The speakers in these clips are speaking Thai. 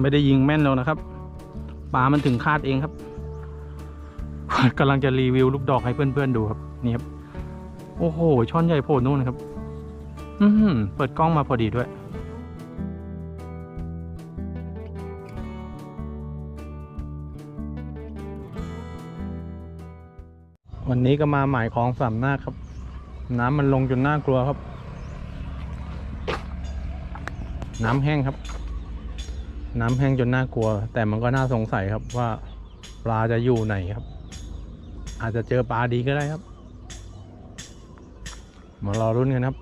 ไม่ได้ยิงแม่นแล้วนะครับปลามันถึงคาดเองครับกำลังจะรีวิวลูกดอกให้เพื่อนๆดูครับ นี่ครับ โอ้โห ช่อนใหญ่โผล่นู่นครับ อือหือเปิดกล้องมาพอดีด้วย วันนี้ก็มาหมายของสามหน้าครับ น้ำมันลงจนน่ากลัวครับ น้ำแห้งครับ น้ำแห้งจนน่ากลัว แต่มันก็น่าสงสัยครับว่าปลาจะอยู่ไหนครับ อาจจะเจอปลาดีก็ได้ครับ มารอรุ่นกันครับ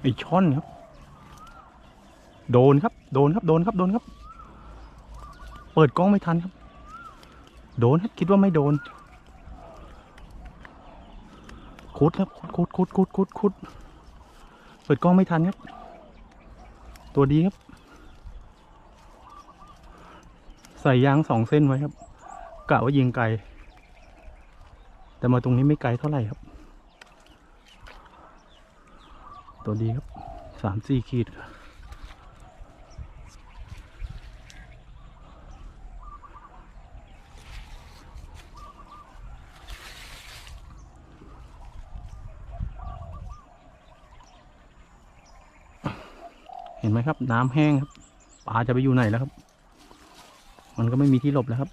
ไอช่อนครับ โดนครับ โดนครับ โดนครับ โดนครับ เปิดกล้องไม่ทันครับ โดนครับ คิดว่าไม่โดน คุดครับ คุดคุดคุดคุดคุดเปิดกล้องไม่ทันครับ ตัวดีครับ ใส่ยางสองเส้นไว้ครับ กะว่ายิงไกล แต่มาตรงนี้ไม่ไกลเท่าไหร่ครับ ตัวดีครับ สามสี่ขีดเห็นไหมครับ น้ำแห้งครับปลาจะไปอยู่ไหนแล้วครับ มันก็ไม่มีที่หลบแล้วครับ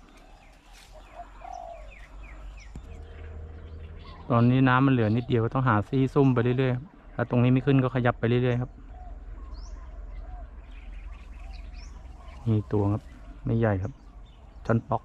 ตอนนี้น้ำมันเหลือนิดเดียวก็ต้องหาซี่ซุ่มไปเรื่อยๆถ้าตรงนี้ไม่ขึ้นก็ขยับไปเรื่อยๆครับมีตัวครับ ไม่ใหญ่ครับชันปอก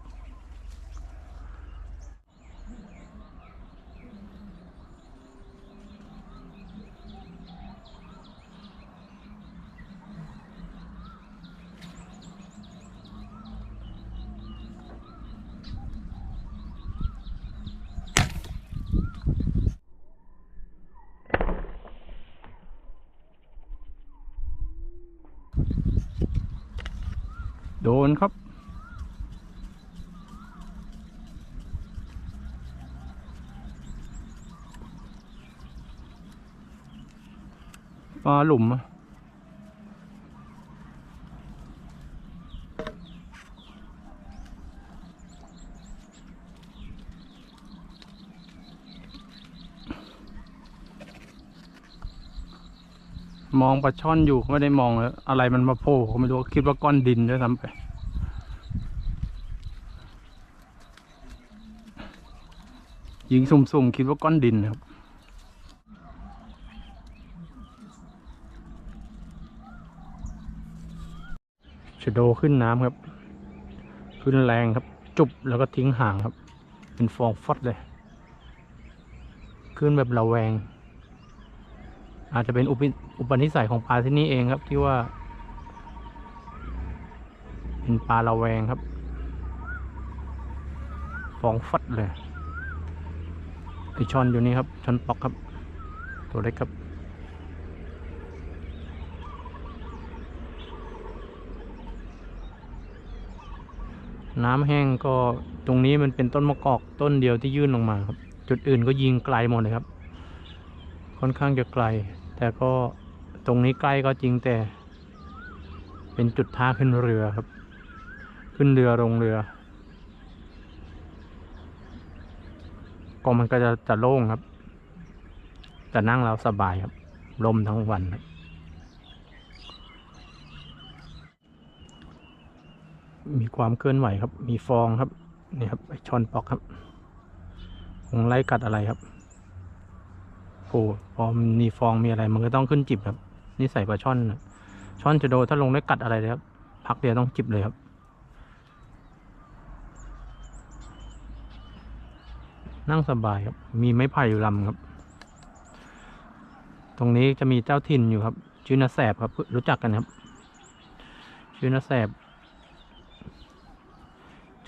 ปลาหลุมอะมองปลาช่อนอยู่ไม่ได้มองแล้วอะไรมันมาโผล่ก็ไม่รู้คิดว่าก้อนดินด้วยซ้ำไปยิงสุ่มๆ คิดว่าก้อนดินนะครับ ชะโดขึ้นน้ำครับ ขึ้นแรงครับ จุบแล้วก็ทิ้งห่างครับ เป็นฟองฟอดเลย ขึ้นแบบระแวง อาจจะเป็นอุปนิอุปนิสัยของปลาที่นี่เองครับ ที่ว่า เป็นปลาระแวงครับ ฟองฟัดเลยไอชอนอยู่นี่ครับชอนปอกครับ ตัวเล็กครับ น้ำแห้งก็ตรงนี้มันเป็นต้นมะกอกต้นเดียวที่ยื่นลงมาครับ จุดอื่นก็ยิงไกลหมดเลยครับ ค่อนข้างจะไกล แต่ก็ตรงนี้ใกล้ก็จริงแต่ เป็นจุดท่าขึ้นเรือครับ ขึ้นเรือลงเรือก็มันก็จะจะโล่งครับจะนั่งแล้วสบายครับลมทั้งวันครับ มีความเคลื่อนไหวครับ มีฟองครับนี่ครับไอชอนปอกครับคงไล่กัดอะไรครับโอ้พอมีฟองมีอะไร มันก็ต้องขึ้นจิบครับนี่ใส่ปลาช่อนนะช่อนจะโดนถ้าลงได้กัดอะไรเลยครับพักเดียวต้องจิบเลยครับนั่งสบายครับ มีไม้ไผ่อยู่ลำครับ ตรงนี้จะมีเจ้าถิ่นอยู่ครับ ชื่อนาแสบครับ รู้จักกันครับ ชื่อนาแสบ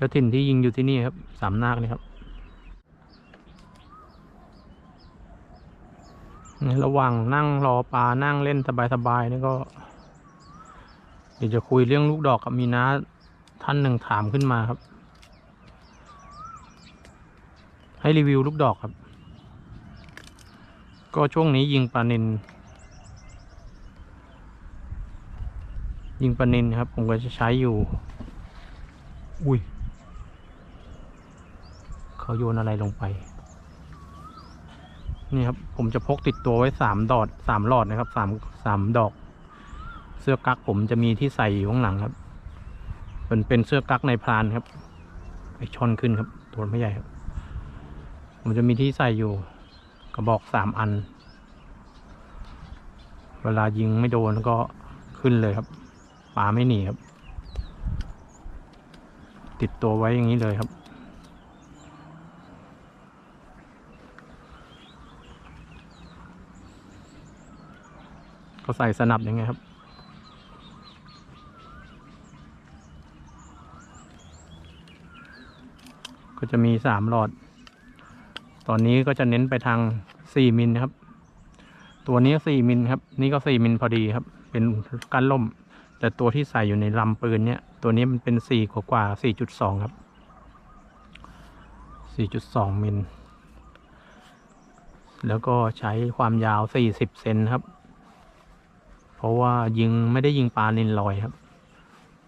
จ้าถิ่นที่ยิงอยู่ที่นี่ครับ สามนาคนี่ครับนี่ระหว่างนั่งรอปลา นั่งเล่นสบายๆนี่ก็ เดี๋ยวจะคุยเรื่องลูกดอกกับมีน้าท่านหนึ่งถามขึ้นมาครับ ให้รีวิวลูกดอกครับ ก็ช่วงนี้ยิงปลานินยิงปลานินครับ ผมก็จะใช้อยู่ อุ้ย เขาโยนอะไรลงไป นี่ครับ ผมจะพกติดตัวไว้สามดอดสามหลอดนะครับสามสามดอก เสื้อกั๊กผมจะมีที่ใส่อยู่ข้างหลังครับเป็นเป็นเสื้อกั๊กในพรานครับไอชอนขึ้นครับ ตัวไม่ใหญ่ครับ ผมจะมีที่ใส่อยู่กระบอกสามอัน เวลายิงไม่โดนก็ขึ้นเลยครับปลาไม่หนีครับ ติดตัวไว้อย่างนี้เลยครับ เขาใส่สนับยังไงครับ ก็จะมีสามหลอด ตอนนี้ก็จะเน้นไปทางสี่มิลครับ ตัวนี้สี่มิลครับ นี่ก็สี่มิลพอดีครับ เป็นกันล่ม แต่ตัวที่ใส่อยู่ในลำปืนเนี่ย ตัวนี้มันเป็นสี่กว่ากว่าสี่จุดสองครับสี่จุดสองมิลแล้วก็ใช้ความยาวสี่สิบเซนครับ เพราะว่ายิงไม่ได้ยิงปลานินลอยครับ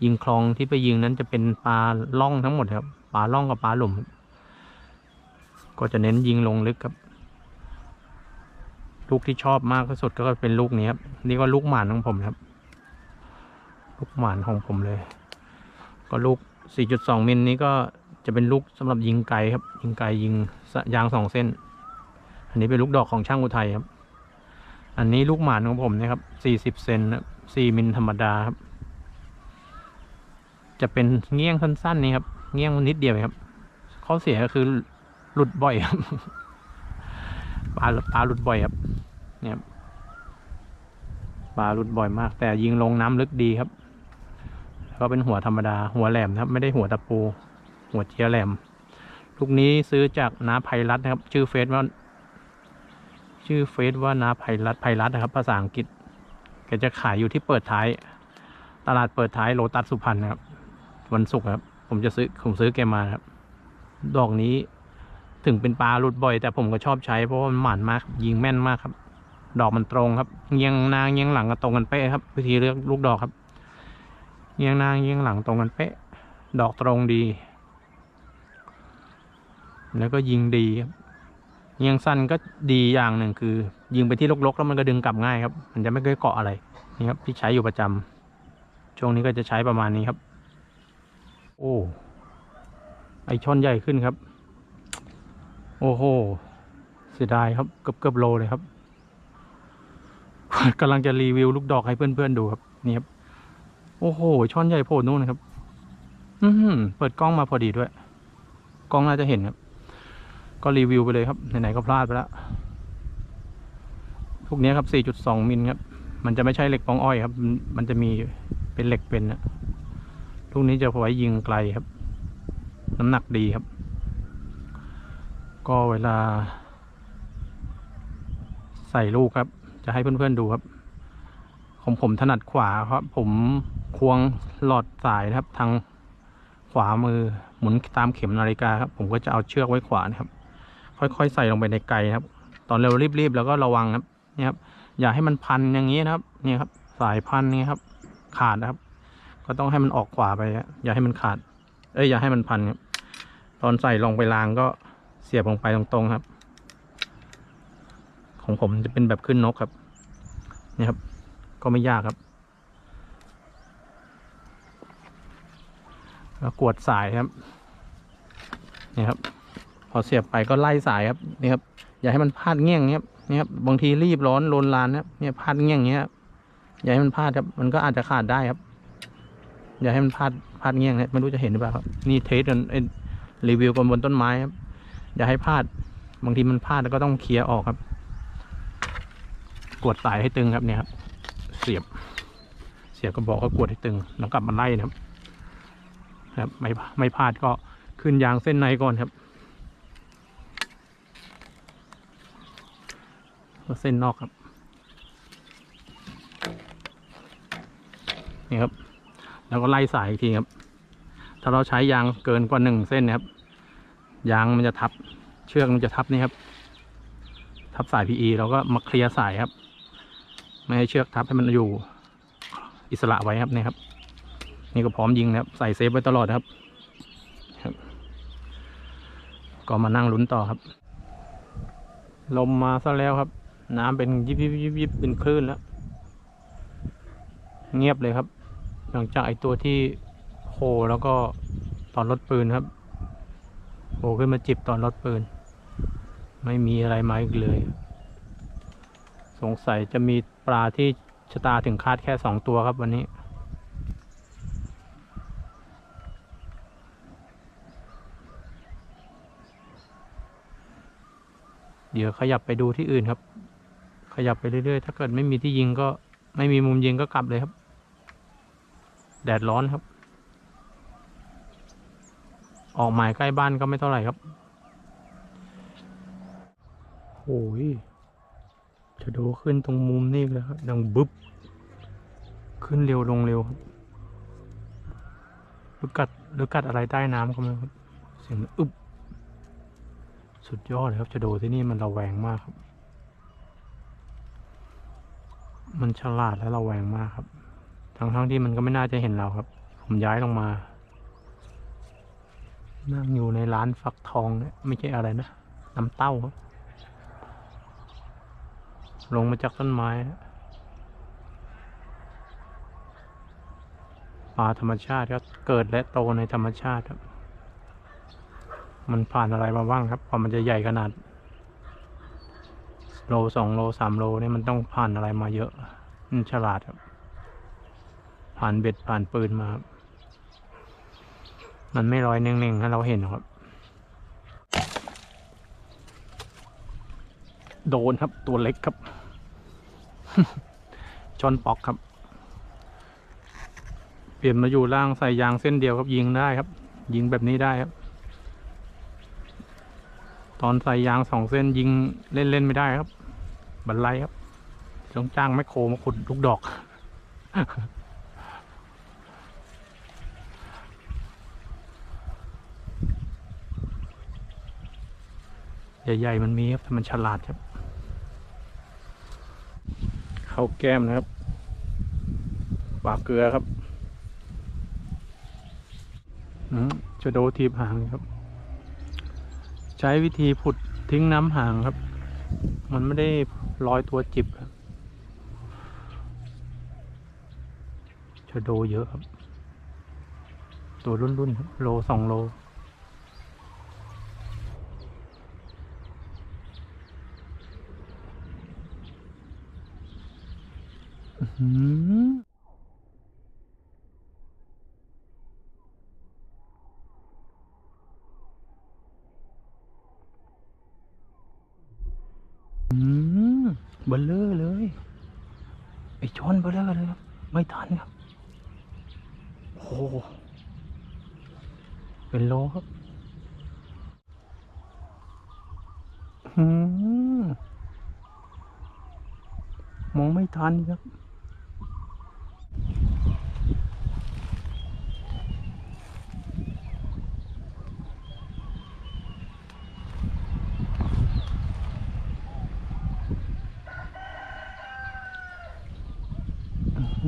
ยิงคลองที่ไปยิงนั้นจะเป็นปลาล่องทั้งหมดครับปลาล่องกับปลาหลุม ก็จะเน้นยิงลงลึกครับ ลูกที่ชอบมากที่สุดก็เป็นลูกนี้ครับนี่ก็ลูกหมานของผมครับ ลูกหมานของผมเลย ก็ลูก 4.2 มิลนี้ก็จะเป็นลูกสำหรับยิงไกลครับ ยิงไกลยิงยางสองเส้น อันนี้เป็นลูกดอกของช่างอุทัยครับ อันนี้ลูกหมานของผมนะครับ40เซนครับ4มิลธรรมดาครับ จะเป็นเงี้ยงสั้นๆนี่ครับ เงี้ยงนิดเดียวครับ ข้อเสียก็คือหลุดบ่อยครับ ปลาปลาหลุดบ่อยครับ เนี่ยปลาหลุดบ่อยมาก แต่ยิงลงน้ำลึกดีครับ ก็เป็นหัวธรรมดา หัวแหลมครับ ไม่ได้หัวตะปู หัวเจียแหลม ลูกนี้ซื้อจากน้าไพรัตน์นะครับ ชื่อเฟซว่า ชื่อเฟซว่านาไพรัตไพรัตนะครับ ภาษาอังกฤษแกจะขายอยู่ที่เปิดท้าย ตลาดเปิดท้ายโลตัสสุพรรณนะครับ วันศุกร์ครับ ผมจะซื้อผมซื้อแกมาครับ ดอกนี้ถึงเป็นปลาหลุดบ่อย แต่ผมก็ชอบใช้เพราะว่ามันหมันมาก ยิงแม่นมากครับ ดอกมันตรงครับเงียงหนางเงียงหลังก็ตรงกันเป๊ะครับวิธีเลือกลูกดอกครับเงียงหนางเงียงหลังตรงกันเป๊ะ ดอกตรงดี แล้วก็ยิงดีครับ เงียงสั้นก็ดีอย่างหนึ่งคือ ยิงไปที่ลกๆแล้วมันก็ดึงกลับง่ายครับ มันจะไม่เคยเกาะอะไรนี่ครับที่ใช้อยู่ประจำช่วงนี้ก็จะใช้ประมาณนี้ครับ โอ้ไอช่อนใหญ่ขึ้นครับ โอ้โหเสียดายครับเกือบเกือบโลเลยครับกำลังจะรีวิวลูกดอกให้เพื่อนๆดูครับ นี่ครับ โอ้โห ช่อนใหญ่โผล่นู่นครับ อือหือเปิดกล้องมาพอดีด้วย กล้องน่าจะเห็นครับ ก็รีวิวไปเลยครับ ไหนๆก็พลาดไปแล้ว พวกนี้ครับ 4.2 มิลครับ มันจะไม่ใช่เหล็กปองอ้อยครับ มันจะมีเป็นเหล็กเป็นนะลูกนี้จะไว้ยิงไกลครับ น้ำหนักดีครับ ก็เวลา ใส่ลูกครับ จะให้เพื่อนๆดูครับ ของผมถนัดขวาครับ ผมควงหลอดสายนะครับ ทางขวามือหมุนตามเข็มนาฬิกาครับ ผมก็จะเอาเชือกไว้ขวานะครับ ค่อยๆใส่ลงไปในไกนะครับ ตอนเร็วรีบๆแล้วก็ระวังครับนี่ครับ อย่าให้มันพันอย่างนี้นะครับนี่ครับ สายพันนี่ครับ ขาดนะครับ ก็ต้องให้มันออกขวาไปครับอย่าให้มันขาด เอ้ยอย่าให้มันพันครับ ตอนใส่ลงไปรางก็เสียบลงไปตรงๆครับ ของผมจะเป็นแบบขึ้นนกครับนี่ครับ ก็ไม่ยากครับแล้วกวดสายครับนี่ครับ พอเสียบไปก็ไล่สายครับนี่ครับอย่าให้มันพลาดเงี้ยงเงี้ยนี่ครับบางทีรีบร้อนลนลานนะครับเนี่ยพลาดเงี้ยงเงี้ยครับอย่าให้มันพลาดครับมันก็อาจจะขาดได้ครับ อย่าให้มันพลาดพลาดเงี้ยงนะไม่รู้จะเห็นหรือเปล่าครับนี่เทสกันรีวิวกันบนต้นไม้ครับ อย่าให้พลาด บางทีมันพลาดแล้วก็ต้องเคลียร์ออกครับ กดสายให้ตึงครับเนี่ยครับ เสียบ เสียบก็บอกก็กดให้ตึง แล้วกลับมาไล่นะครับ ครับ ไม่ไม่พลาดก็ขึ้นยางเส้นในก่อนครับ ก็เส้นนอกครับ นี่ครับ แล้วก็ไล่สายอีกทีครับ ถ้าเราใช้ยางเกินกว่าหนึ่งเส้นนะครับ ยางมันจะทับ เชือกมันจะทับนี่ครับ ทับสาย PE เราก็มาเคลียร์สายครับ ไม่ให้เชือกทับให้มันอยู่ อิสระไว้ครับนี่ครับ นี่ก็พร้อมยิงนะครับ ใส่เซฟไว้ตลอดครับครับ ก็มานั่งลุ้นต่อครับ ลมมาซะแล้วครับ น้ำเป็นยิบยิบยิบยิบเป็นคลื่นแล้ว เงียบเลยครับ หลังจากไอตัวที่โผล่แล้วก็ตอนรถปืนครับโผล่ขึ้นมาจิบตอนรถปืน ไม่มีอะไรมาอีกเลย สงสัยจะมีปลาที่ชะตาถึงคาดแค่สองตัวครับวันนี้เดี๋ยวขยับไปดูที่อื่นครับ ขยับไปเรื่อยๆ ถ้าเกิดไม่มีที่ยิงก็ไม่มีมุมยิงก็กลับเลยครับ แดดร้อนครับ ออกหมายใกล้บ้านก็ไม่เท่าไหร่ครับโอ้ยจะดูขึ้นตรงมุมนี่เลยครับดังบึ๊บ ขึ้นเร็วลงเร็วครับหรือกัดหรือกัดอะไรใต้น้ำก็ไม่ครับ เสียงอึบ สุดยอดเลยครับจะดูที่นี่มันระแวงมากครับ มันฉลาดและระแวงมากครับ ทั้งๆที่มันก็ไม่น่าจะเห็นเราครับ ผมย้ายลงมา นั่งอยู่ในร้านฟักทองเนี่ยไม่ใช่อะไรนะ น้ำเต้าครับ ลงมาจากต้นไม้ ปลาธรรมชาติครับเกิดและโตในธรรมชาติครับ มันผ่านอะไรมาบ้างครับกว่ามันจะใหญ่ขนาด โลสองโลสามโลเนี่ยมันต้องผ่านอะไรมาเยอะมันฉลาดครับ ผ่านเบ็ดผ่านปืนมาครับมันไม่ลอยเน่งๆให้เราเห็นครับ โดนครับตัวเล็กครับ ชนปอกครับ เปลี่ยนมาอยู่ล่างใส่ยางเส้นเดียวครับยิงได้ครับ ยิงแบบนี้ได้ครับตอนใส่ยางสองเส้นยิงเล่น ๆ ไม่ได้ครับ บันไลครับต้องจ้างแมคโครมาขุดลูกดอก ใหญ่ๆมันมีครับแต่มันฉลาดครับ เข้าแก้มนะครับปากเกลือครับจะโดทีบหางครับ ใช้วิธีผุดทิ้งน้ำห่างครับ มันไม่ได้ลอยตัวจิบครับชะโดเยอะครับ ตัวรุ่นๆครับโลสองโล อื้อหืออืม เบลเลอร์เลย ไอชนเบลเลอร์เลยครับ ไม่ทันครับ โอ้โหเป็นโลครับมองไม่ทันครับ มั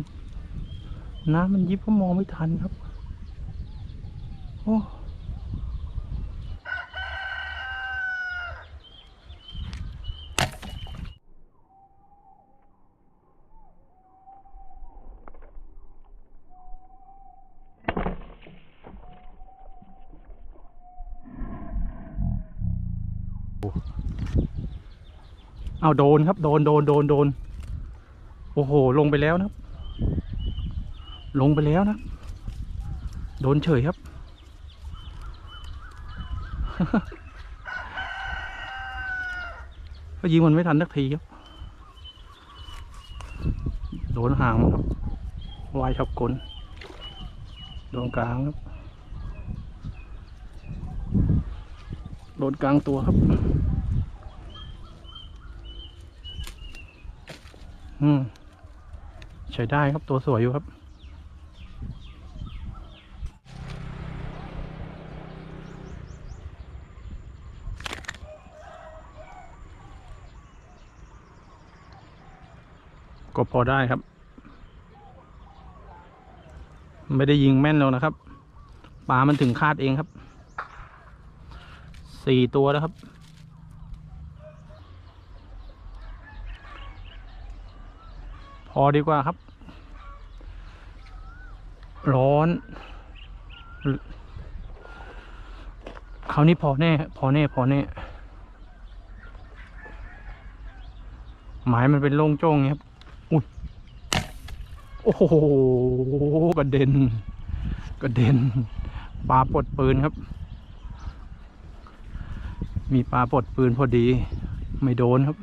นน้ำมันยิบก็มองไม่ทันครับ โอ้เอาโดนครับ โดนโดนโดนโดน โอ้โห ลงไปแล้วนะลงไปแล้วนะ โดนเฉยครับ ก็ยิงมันไม่ทันสักทีครับ โดนห่างครับวายชอบกลโดนกลางครับ โดนกลางตัวครับ อืม ใช้ได้ครับตัวสวยอยู่ครับก็พอได้ครับ ไม่ได้ยิงแม่นแล้วนะครับปลามันถึงคาดเองครับสี่ตัวแล้วครับ พอดีกว่าครับ ร้อน คราวนี้พอแน่ พอแน่ พอแน่ หมายมันเป็นโล่งโจ้งไงครับ อุ้ย โอ้โห กระเด็น กระเด็น ปลาปลดปืนครับ มีปลาปลดปืนพอดี ไม่โดนครับ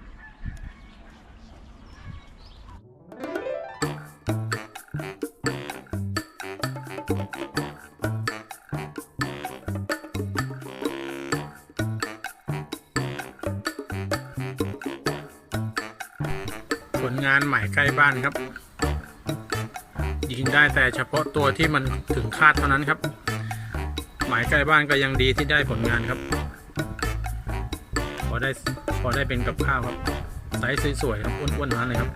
งานใหม่ใกล้บ้านครับ ยิงได้แต่เฉพาะตัวที่มันถึงคาดเท่านั้นครับ หมายใกล้บ้านก็ยังดีที่ได้ผลงานครับ พอได้พอได้เป็นกับข้าวครับไซส์สวยๆครับอ้วนๆนั้นเลยครับ